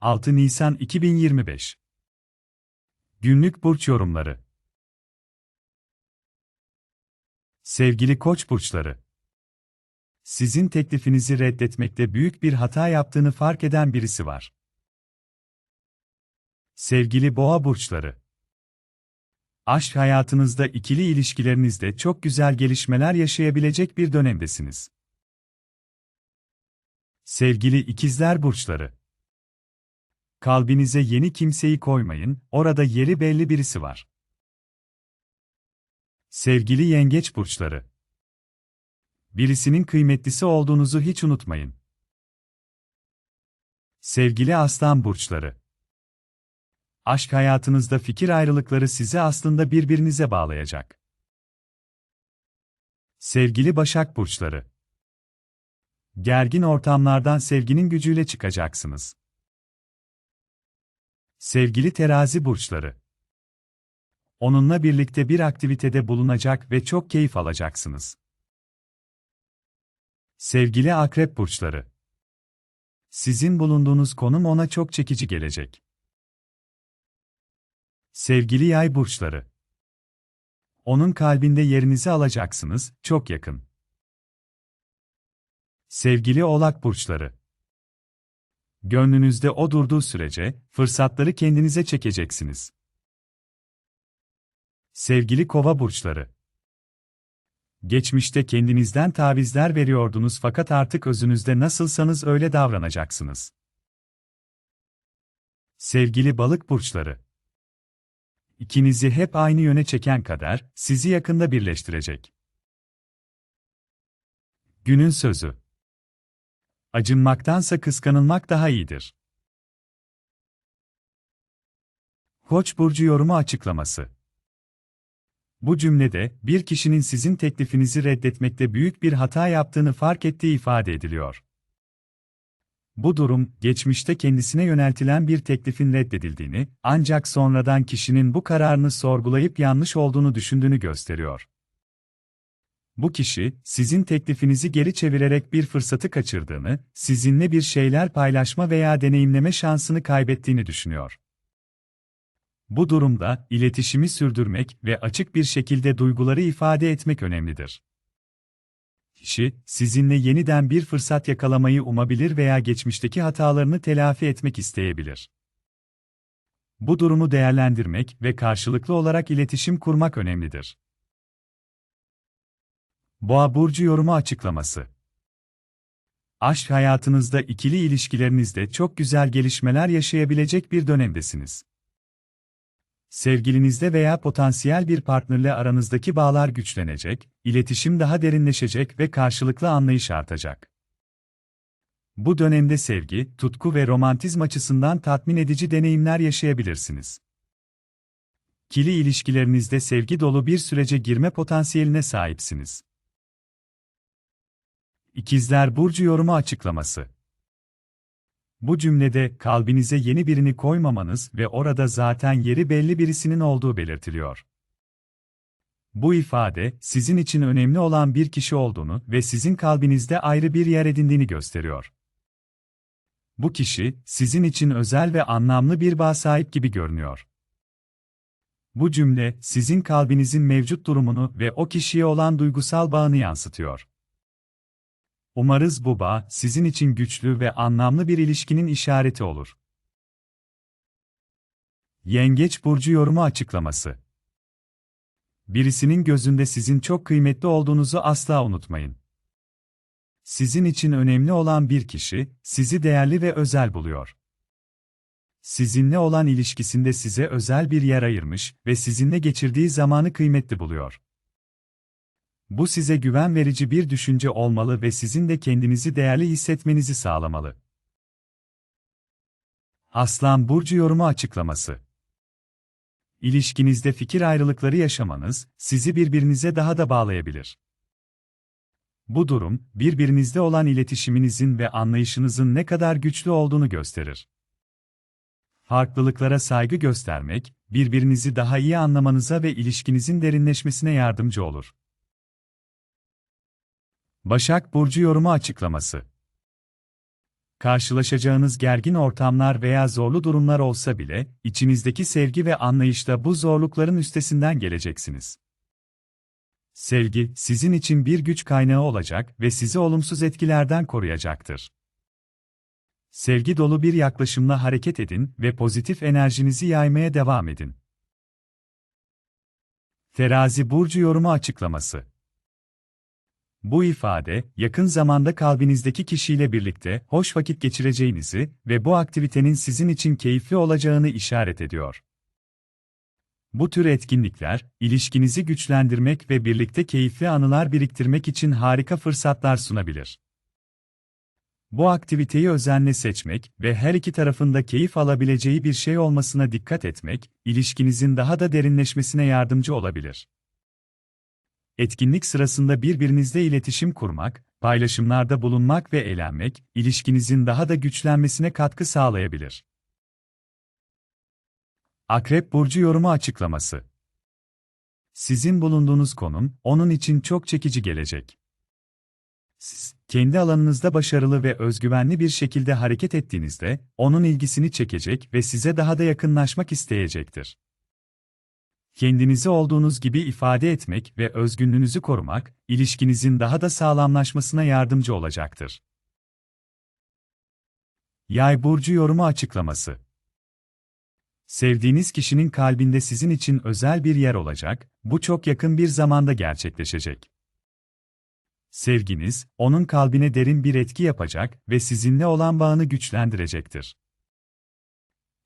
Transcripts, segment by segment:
6 Nisan 2025 Günlük burç yorumları Sevgili Koç burçları Sizin teklifinizi reddetmekte büyük bir hata yaptığını fark eden birisi var. Sevgili Boğa burçları Aşk hayatınızda ikili ilişkilerinizde çok güzel gelişmeler yaşayabilecek bir dönemdesiniz. Sevgili ikizler burçları Kalbinize yeni kimseyi koymayın, orada yeri belli birisi var. Sevgili yengeç burçları. Birisinin kıymetlisi olduğunuzu hiç unutmayın. Sevgili aslan burçları. Aşk hayatınızda fikir ayrılıkları sizi aslında birbirinize bağlayacak. Sevgili Başak burçları. Gergin ortamlardan sevginin gücüyle çıkacaksınız. Sevgili terazi burçları. Onunla birlikte bir aktivitede bulunacak ve çok keyif alacaksınız. Sevgili akrep burçları. Sizin bulunduğunuz konum ona çok çekici gelecek. Sevgili yay burçları. Onun kalbinde yerinizi alacaksınız, çok yakın. Sevgili oğlak burçları. Gönlünüzde o durduğu sürece, fırsatları kendinize çekeceksiniz. Sevgili kova burçları. Geçmişte kendinizden tavizler veriyordunuz fakat artık özünüzde nasılsanız öyle davranacaksınız. Sevgili balık burçları. İkinizi hep aynı yöne çeken kader, sizi yakında birleştirecek. Günün sözü. Acınmaktansa kıskanılmak daha iyidir. Koç burcu yorumu açıklaması. Bu cümlede bir kişinin sizin teklifinizi reddetmekte büyük bir hata yaptığını fark ettiği ifade ediliyor. Bu durum, geçmişte kendisine yöneltilen bir teklifin reddedildiğini, ancak sonradan kişinin bu kararını sorgulayıp yanlış olduğunu düşündüğünü gösteriyor. Bu kişi, sizin teklifinizi geri çevirerek bir fırsatı kaçırdığını, sizinle bir şeyler paylaşma veya deneyimleme şansını kaybettiğini düşünüyor. Bu durumda, iletişimi sürdürmek ve açık bir şekilde duyguları ifade etmek önemlidir. Kişi, sizinle yeniden bir fırsat yakalamayı umabilir veya geçmişteki hatalarını telafi etmek isteyebilir. Bu durumu değerlendirmek ve karşılıklı olarak iletişim kurmak önemlidir. Boğa burcu yorumu açıklaması. Aşk hayatınızda ikili ilişkilerinizde çok güzel gelişmeler yaşayabilecek bir dönemdesiniz. Sevgilinizde veya potansiyel bir partnerle aranızdaki bağlar güçlenecek, iletişim daha derinleşecek ve karşılıklı anlayış artacak. Bu dönemde sevgi, tutku ve romantizm açısından tatmin edici deneyimler yaşayabilirsiniz. Kili ilişkilerinizde sevgi dolu bir sürece girme potansiyeline sahipsiniz. İkizler Burcu yorumu açıklaması bu cümlede kalbinize yeni birini koymamanız ve orada zaten yeri belli birisinin olduğu belirtiliyor. Bu ifade, sizin için önemli olan bir kişi olduğunu ve sizin kalbinizde ayrı bir yer edindiğini gösteriyor. Bu kişi, sizin için özel ve anlamlı bir bağ sahip gibi görünüyor. Bu cümle, sizin kalbinizin mevcut durumunu ve o kişiye olan duygusal bağını yansıtıyor. Umarız bu bağ, sizin için güçlü ve anlamlı bir ilişkinin işareti olur. Yengeç Burcu yorumu açıklaması Birisinin gözünde sizin çok kıymetli olduğunuzu asla unutmayın. Sizin için önemli olan bir kişi, sizi değerli ve özel buluyor. Sizinle olan ilişkisinde size özel bir yer ayırmış ve sizinle geçirdiği zamanı kıymetli buluyor. Bu size güven verici bir düşünce olmalı ve sizin de kendinizi değerli hissetmenizi sağlamalı. Aslan Burcu yorumu açıklaması İlişkinizde fikir ayrılıkları yaşamanız, sizi birbirinize daha da bağlayabilir. Bu durum, birbirinizde olan iletişiminizin ve anlayışınızın ne kadar güçlü olduğunu gösterir. Farklılıklara saygı göstermek, birbirinizi daha iyi anlamanıza ve ilişkinizin derinleşmesine yardımcı olur. Başak Burcu yorumu açıklaması Karşılaşacağınız gergin ortamlar veya zorlu durumlar olsa bile, içinizdeki sevgi ve anlayışla bu zorlukların üstesinden geleceksiniz. Sevgi, sizin için bir güç kaynağı olacak ve sizi olumsuz etkilerden koruyacaktır. Sevgi dolu bir yaklaşımla hareket edin ve pozitif enerjinizi yaymaya devam edin. Terazi burcu yorumu açıklaması bu ifade, yakın zamanda kalbinizdeki kişiyle birlikte hoş vakit geçireceğinizi ve bu aktivitenin sizin için keyifli olacağını işaret ediyor. Bu tür etkinlikler, ilişkinizi güçlendirmek ve birlikte keyifli anılar biriktirmek için harika fırsatlar sunabilir. Bu aktiviteyi özenle seçmek ve her iki tarafında keyif alabileceği bir şey olmasına dikkat etmek, ilişkinizin daha da derinleşmesine yardımcı olabilir. Etkinlik sırasında birbirinizle iletişim kurmak, paylaşımlarda bulunmak ve eğlenmek, ilişkinizin daha da güçlenmesine katkı sağlayabilir. Akrep Burcu yorumu açıklaması Sizin bulunduğunuz konum, onun için çok çekici gelecek. Siz, kendi alanınızda başarılı ve özgüvenli bir şekilde hareket ettiğinizde, onun ilgisini çekecek ve size daha da yakınlaşmak isteyecektir. Kendinizi olduğunuz gibi ifade etmek ve özgünlüğünüzü korumak, ilişkinizin daha da sağlamlaşmasına yardımcı olacaktır. Yay burcu yorumu açıklaması. Sevdiğiniz kişinin kalbinde sizin için özel bir yer olacak, bu çok yakın bir zamanda gerçekleşecek. Sevginiz, onun kalbine derin bir etki yapacak ve sizinle olan bağını güçlendirecektir.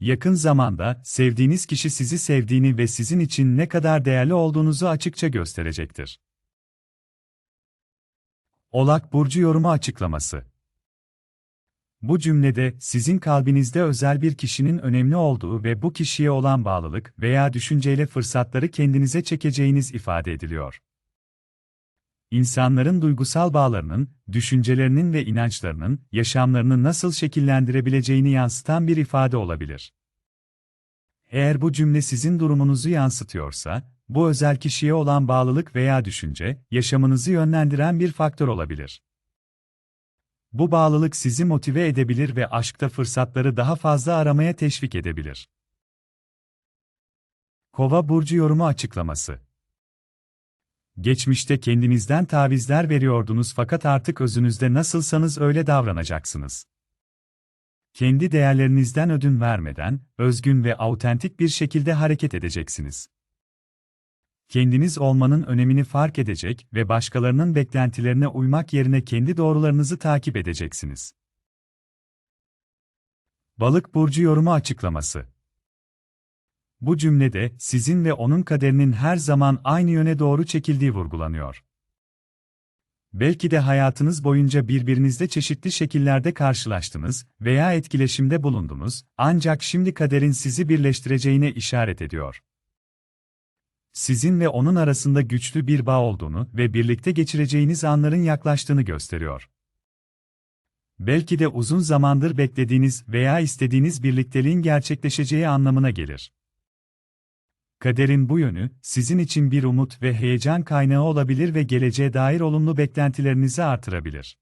Yakın zamanda, sevdiğiniz kişi sizi sevdiğini ve sizin için ne kadar değerli olduğunuzu açıkça gösterecektir. Olak Burcu yorumu açıklaması Bu cümlede, sizin kalbinizde özel bir kişinin önemli olduğu ve bu kişiye olan bağlılık veya düşünceyle fırsatları kendinize çekeceğiniz ifade ediliyor insanların duygusal bağlarının, düşüncelerinin ve inançlarının yaşamlarını nasıl şekillendirebileceğini yansıtan bir ifade olabilir. Eğer bu cümle sizin durumunuzu yansıtıyorsa, bu özel kişiye olan bağlılık veya düşünce, yaşamınızı yönlendiren bir faktör olabilir. Bu bağlılık sizi motive edebilir ve aşkta fırsatları daha fazla aramaya teşvik edebilir. Kova burcu yorumu açıklaması Geçmişte kendinizden tavizler veriyordunuz fakat artık özünüzde nasılsanız öyle davranacaksınız. Kendi değerlerinizden ödün vermeden, özgün ve autentik bir şekilde hareket edeceksiniz. Kendiniz olmanın önemini fark edecek ve başkalarının beklentilerine uymak yerine kendi doğrularınızı takip edeceksiniz. Balık burcu yorumu açıklaması bu cümlede sizin ve onun kaderinin her zaman aynı yöne doğru çekildiği vurgulanıyor. Belki de hayatınız boyunca birbirinizle çeşitli şekillerde karşılaştınız veya etkileşimde bulundunuz, ancak şimdi kaderin sizi birleştireceğine işaret ediyor. Sizin ve onun arasında güçlü bir bağ olduğunu ve birlikte geçireceğiniz anların yaklaştığını gösteriyor. Belki de uzun zamandır beklediğiniz veya istediğiniz birlikteliğin gerçekleşeceği anlamına gelir. Kaderin bu yönü, sizin için bir umut ve heyecan kaynağı olabilir ve geleceğe dair olumlu beklentilerinizi artırabilir.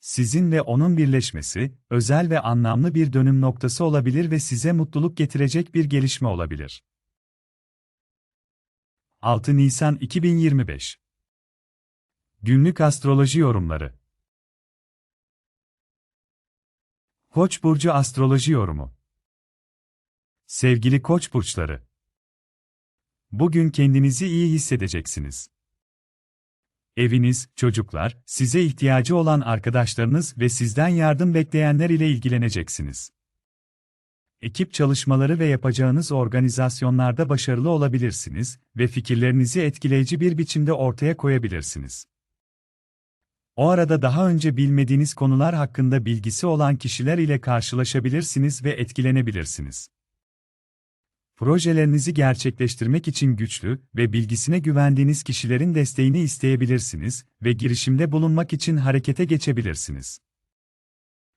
Sizin ve onun birleşmesi, özel ve anlamlı bir dönüm noktası olabilir ve size mutluluk getirecek bir gelişme olabilir. 6 Nisan 2025 Günlük Astroloji Yorumları Koç burcu astroloji yorumu. Sevgili Koç burçları, Bugün kendinizi iyi hissedeceksiniz. Eviniz, çocuklar, size ihtiyacı olan arkadaşlarınız ve sizden yardım bekleyenler ile ilgileneceksiniz. Ekip çalışmaları ve yapacağınız organizasyonlarda başarılı olabilirsiniz ve fikirlerinizi etkileyici bir biçimde ortaya koyabilirsiniz. O arada daha önce bilmediğiniz konular hakkında bilgisi olan kişiler ile karşılaşabilirsiniz ve etkilenebilirsiniz. Projelerinizi gerçekleştirmek için güçlü ve bilgisine güvendiğiniz kişilerin desteğini isteyebilirsiniz ve girişimde bulunmak için harekete geçebilirsiniz.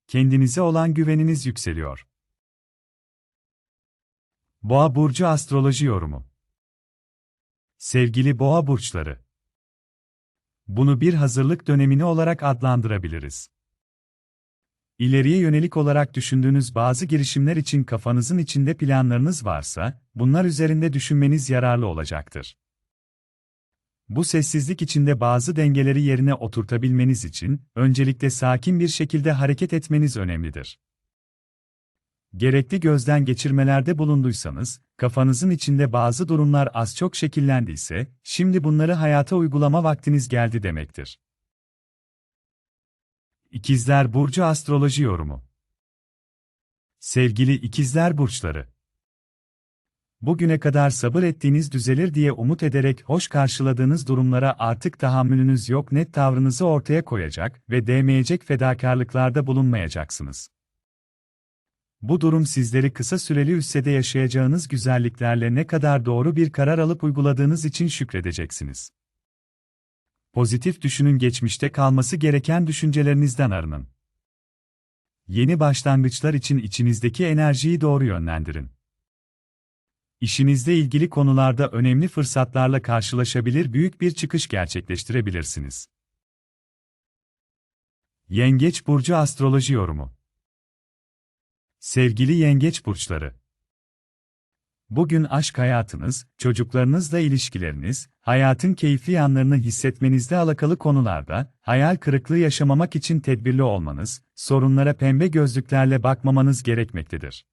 Kendinize olan güveniniz yükseliyor. Boğa burcu astroloji yorumu. Sevgili Boğa burçları. Bunu bir hazırlık dönemini olarak adlandırabiliriz. İleriye yönelik olarak düşündüğünüz bazı girişimler için kafanızın içinde planlarınız varsa, bunlar üzerinde düşünmeniz yararlı olacaktır. Bu sessizlik içinde bazı dengeleri yerine oturtabilmeniz için, öncelikle sakin bir şekilde hareket etmeniz önemlidir. Gerekli gözden geçirmelerde bulunduysanız, kafanızın içinde bazı durumlar az çok şekillendiyse, şimdi bunları hayata uygulama vaktiniz geldi demektir. İkizler Burcu Astroloji Yorumu Sevgili İkizler Burçları Bugüne kadar sabır ettiğiniz düzelir diye umut ederek hoş karşıladığınız durumlara artık tahammülünüz yok net tavrınızı ortaya koyacak ve değmeyecek fedakarlıklarda bulunmayacaksınız. Bu durum sizleri kısa süreli üssede yaşayacağınız güzelliklerle ne kadar doğru bir karar alıp uyguladığınız için şükredeceksiniz. Pozitif düşünün geçmişte kalması gereken düşüncelerinizden arının. Yeni başlangıçlar için içinizdeki enerjiyi doğru yönlendirin. İşinizle ilgili konularda önemli fırsatlarla karşılaşabilir büyük bir çıkış gerçekleştirebilirsiniz. Yengeç Burcu Astroloji Yorumu Sevgili Yengeç Burçları Bugün aşk hayatınız, çocuklarınızla ilişkileriniz, hayatın keyifli yanlarını hissetmenizle alakalı konularda, hayal kırıklığı yaşamamak için tedbirli olmanız, sorunlara pembe gözlüklerle bakmamanız gerekmektedir.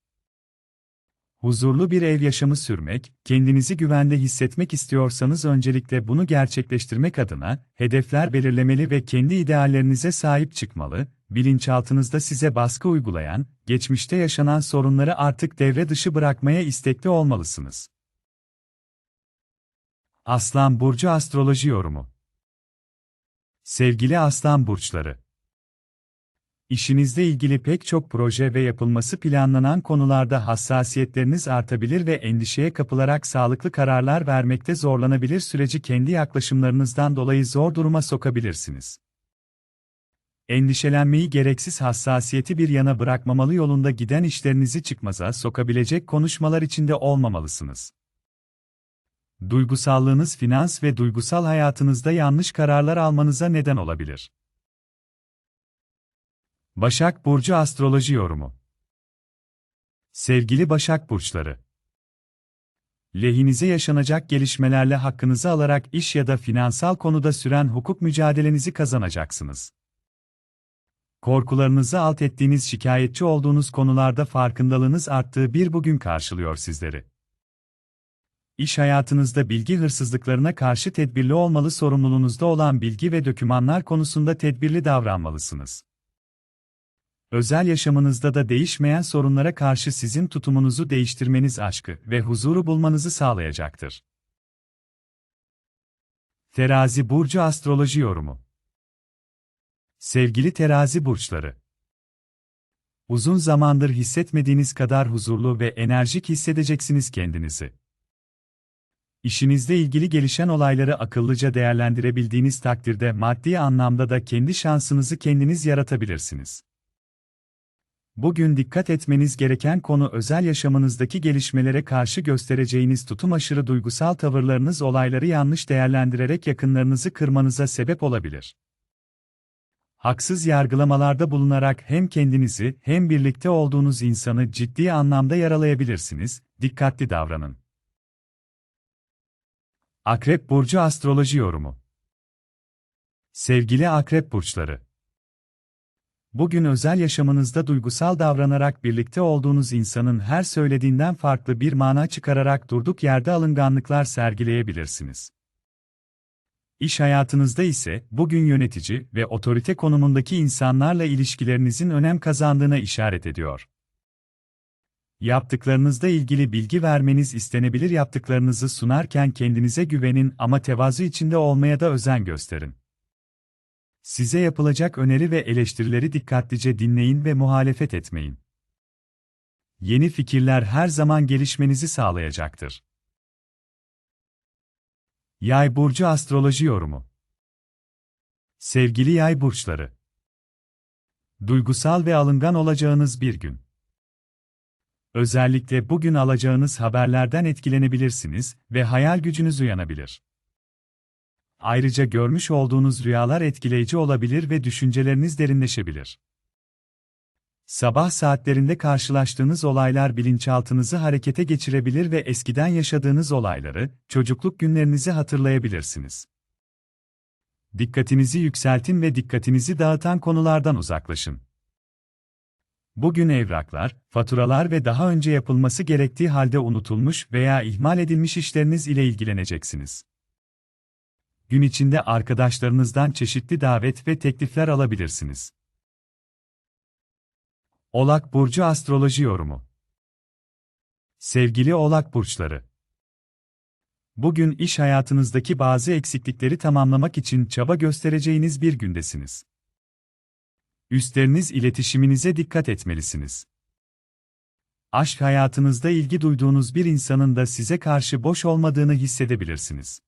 Huzurlu bir ev yaşamı sürmek, kendinizi güvende hissetmek istiyorsanız öncelikle bunu gerçekleştirmek adına hedefler belirlemeli ve kendi ideallerinize sahip çıkmalı, bilinçaltınızda size baskı uygulayan, geçmişte yaşanan sorunları artık devre dışı bırakmaya istekli olmalısınız. Aslan Burcu Astroloji Yorumu Sevgili Aslan Burçları İşinizle ilgili pek çok proje ve yapılması planlanan konularda hassasiyetleriniz artabilir ve endişeye kapılarak sağlıklı kararlar vermekte zorlanabilir süreci kendi yaklaşımlarınızdan dolayı zor duruma sokabilirsiniz. Endişelenmeyi gereksiz hassasiyeti bir yana bırakmamalı yolunda giden işlerinizi çıkmaza sokabilecek konuşmalar içinde olmamalısınız. Duygusallığınız finans ve duygusal hayatınızda yanlış kararlar almanıza neden olabilir. Başak Burcu Astroloji Yorumu Sevgili Başak Burçları Lehinize yaşanacak gelişmelerle hakkınızı alarak iş ya da finansal konuda süren hukuk mücadelenizi kazanacaksınız. Korkularınızı alt ettiğiniz şikayetçi olduğunuz konularda farkındalığınız arttığı bir bugün karşılıyor sizleri. İş hayatınızda bilgi hırsızlıklarına karşı tedbirli olmalı sorumluluğunuzda olan bilgi ve dokümanlar konusunda tedbirli davranmalısınız. Özel yaşamınızda da değişmeyen sorunlara karşı sizin tutumunuzu değiştirmeniz aşkı ve huzuru bulmanızı sağlayacaktır. Terazi Burcu Astroloji Yorumu Sevgili terazi burçları. Uzun zamandır hissetmediğiniz kadar huzurlu ve enerjik hissedeceksiniz kendinizi. İşinizle ilgili gelişen olayları akıllıca değerlendirebildiğiniz takdirde maddi anlamda da kendi şansınızı kendiniz yaratabilirsiniz. Bugün dikkat etmeniz gereken konu özel yaşamınızdaki gelişmelere karşı göstereceğiniz tutum aşırı duygusal tavırlarınız olayları yanlış değerlendirerek yakınlarınızı kırmanıza sebep olabilir haksız yargılamalarda bulunarak hem kendinizi hem birlikte olduğunuz insanı ciddi anlamda yaralayabilirsiniz, dikkatli davranın. Akrep Burcu Astroloji Yorumu Sevgili Akrep Burçları Bugün özel yaşamınızda duygusal davranarak birlikte olduğunuz insanın her söylediğinden farklı bir mana çıkararak durduk yerde alınganlıklar sergileyebilirsiniz. İş hayatınızda ise bugün yönetici ve otorite konumundaki insanlarla ilişkilerinizin önem kazandığına işaret ediyor. Yaptıklarınızla ilgili bilgi vermeniz istenebilir yaptıklarınızı sunarken kendinize güvenin ama tevazu içinde olmaya da özen gösterin. Size yapılacak öneri ve eleştirileri dikkatlice dinleyin ve muhalefet etmeyin. Yeni fikirler her zaman gelişmenizi sağlayacaktır. Yay burcu astroloji yorumu. Sevgili yay burçları. Duygusal ve alıngan olacağınız bir gün. Özellikle bugün alacağınız haberlerden etkilenebilirsiniz ve hayal gücünüz uyanabilir. Ayrıca görmüş olduğunuz rüyalar etkileyici olabilir ve düşünceleriniz derinleşebilir. Sabah saatlerinde karşılaştığınız olaylar bilinçaltınızı harekete geçirebilir ve eskiden yaşadığınız olayları, çocukluk günlerinizi hatırlayabilirsiniz. Dikkatinizi yükseltin ve dikkatinizi dağıtan konulardan uzaklaşın. Bugün evraklar, faturalar ve daha önce yapılması gerektiği halde unutulmuş veya ihmal edilmiş işleriniz ile ilgileneceksiniz. Gün içinde arkadaşlarınızdan çeşitli davet ve teklifler alabilirsiniz. Oğlak Burcu Astroloji Yorumu Sevgili Oğlak Burçları Bugün iş hayatınızdaki bazı eksiklikleri tamamlamak için çaba göstereceğiniz bir gündesiniz. Üstleriniz iletişiminize dikkat etmelisiniz. Aşk hayatınızda ilgi duyduğunuz bir insanın da size karşı boş olmadığını hissedebilirsiniz.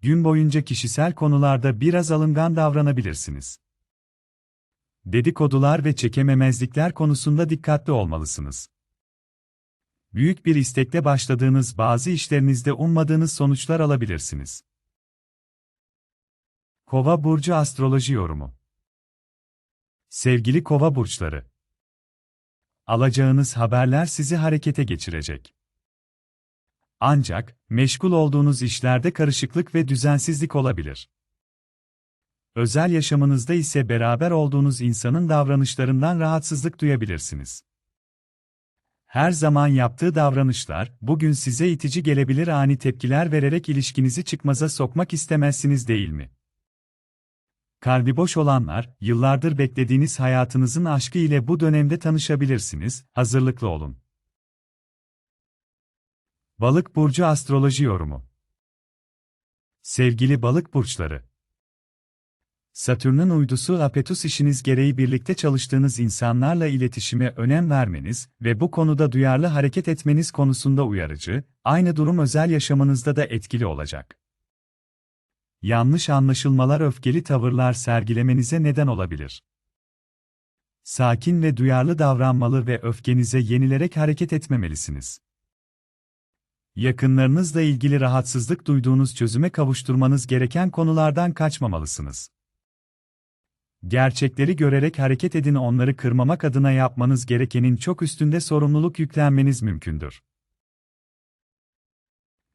Gün boyunca kişisel konularda biraz alıngan davranabilirsiniz. Dedikodular ve çekememezlikler konusunda dikkatli olmalısınız. Büyük bir istekle başladığınız bazı işlerinizde ummadığınız sonuçlar alabilirsiniz. Kova burcu astroloji yorumu. Sevgili Kova burçları, alacağınız haberler sizi harekete geçirecek. Ancak meşgul olduğunuz işlerde karışıklık ve düzensizlik olabilir. Özel yaşamınızda ise beraber olduğunuz insanın davranışlarından rahatsızlık duyabilirsiniz. Her zaman yaptığı davranışlar, bugün size itici gelebilir ani tepkiler vererek ilişkinizi çıkmaza sokmak istemezsiniz değil mi? Kalbi boş olanlar, yıllardır beklediğiniz hayatınızın aşkı ile bu dönemde tanışabilirsiniz, hazırlıklı olun. Balık Burcu Astroloji Yorumu Sevgili balık burçları, Satürn'ün uydusu Apetus işiniz gereği birlikte çalıştığınız insanlarla iletişime önem vermeniz ve bu konuda duyarlı hareket etmeniz konusunda uyarıcı, aynı durum özel yaşamınızda da etkili olacak. Yanlış anlaşılmalar öfkeli tavırlar sergilemenize neden olabilir. Sakin ve duyarlı davranmalı ve öfkenize yenilerek hareket etmemelisiniz. Yakınlarınızla ilgili rahatsızlık duyduğunuz çözüme kavuşturmanız gereken konulardan kaçmamalısınız. Gerçekleri görerek hareket edin onları kırmamak adına yapmanız gerekenin çok üstünde sorumluluk yüklenmeniz mümkündür.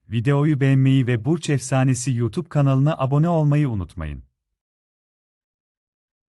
Videoyu beğenmeyi ve Burç Efsanesi YouTube kanalına abone olmayı unutmayın.